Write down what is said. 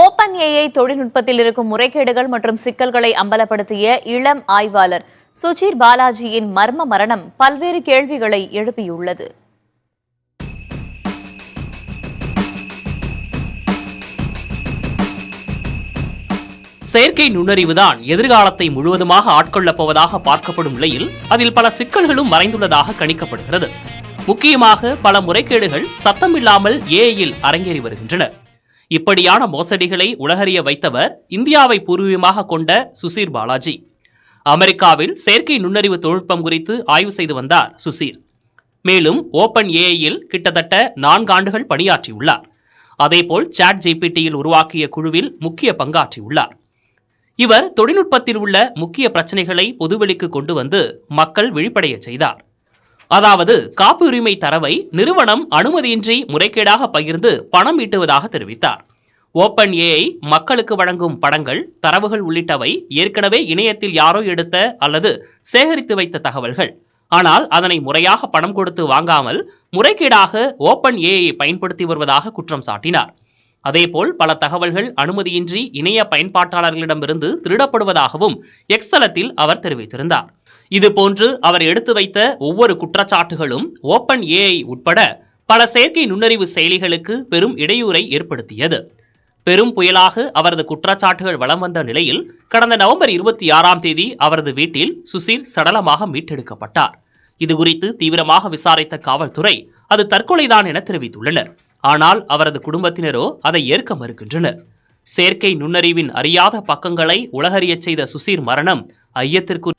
Open AI தொழில்நுட்பத்தில் இருக்கும் முறைகேடுகள் மற்றும் சிக்கல்களை அம்பலப்படுத்திய இளம் ஆய்வாளர் சுஜீர் பாலாஜியின் மர்ம மரணம் பல்வேறு கேள்விகளை எழுப்பியுள்ளது. செயற்கை நுண்ணறிவுதான் எதிர்காலத்தை முழுவதுமாக ஆட்கொள்ளப் போவதாக பார்க்கப்படும் நிலையில் அதில் பல சிக்கல்களும் மறைந்துள்ளதாக கணிக்கப்படுகிறது. முக்கியமாக பல முறைகேடுகள் சத்தமில்லாமல் ஏஐயில் அரங்கேறி வருகின்றன. இப்படியான மோசடிகளை உலகறிய வைத்தவர் இந்தியாவை பூர்வீகமாக கொண்ட சுசீர் பாலாஜி. அமெரிக்காவில் செயற்கை நுண்ணறிவு தொழில்நுட்பம் குறித்து ஆய்வு செய்து வந்தார் சுசீர். மேலும் ஓபன் ஏஐயில் கிட்டத்தட்ட நான்கு ஆண்டுகள் பணியாற்றியுள்ளார். அதேபோல் சாட் ஜிபிடியில் உருவாக்கிய குழுவில் முக்கிய பங்காற்றியுள்ளார். இவர் தொழில்நுட்பத்தில் உள்ள முக்கிய பிரச்சனைகளை பொதுவெளிக்கு கொண்டு வந்து மக்கள் விழிப்படைய செய்தார். அதாவது காப்புரிமை தரவை நிறுவனம் அனுமதியின்றி முறைகேடாக பகிர்ந்து பணம் ஈட்டுவதாக தெரிவித்தார். ஓப்பன் ஏஐ மக்களுக்கு வழங்கும் படங்கள் தரவுகள் உள்ளிட்டவை ஏற்கனவே இணையத்தில் யாரோ எடுத்த அல்லது சேகரித்து வைத்த தகவல்கள். ஆனால் அதனை முறையாக பணம் கொடுத்து வாங்காமல் முறைகேடாக ஓப்பன் ஏஐ பயன்படுத்தி வருவதாக குற்றம் சாட்டினார். அதேபோல் பல தகவல்கள் அனுமதியின்றி இணைய பயன்பாட்டாளர்களிடமிருந்து திருடப்படுவதாகவும் எக்ஸலத்தில் அவர் தெரிவித்திருந்தார். இதுபோன்று அவர் எடுத்து வைத்த ஒவ்வொரு குற்றச்சாட்டுகளும் ஓப்பன் ஏஐ உட்பட பல செயற்கை நுண்ணறிவு செயலிகளுக்கு பெரும் இடையூறை ஏற்படுத்தியது. பெரும் புயலாக அவரது குற்றச்சாட்டுகள் வலம் வந்த நிலையில் கடந்த நவம்பர் இருபத்தி ஆறாம் தேதி அவரது வீட்டில் சுசீர் சடலமாக மீட்டெடுக்கப்பட்டார். இதுகுறித்து தீவிரமாக விசாரித்த காவல்துறை அது தற்கொலைதான் என தெரிவித்துள்ளனர். ஆனால் அவரது குடும்பத்தினரோ அதை ஏற்க மறுக்கின்றனர். செயற்கை நுண்ணறிவின் அறியாத பக்கங்களை உலகறியச் செய்த சுசீர் மரணம் ஐயத்திற்கு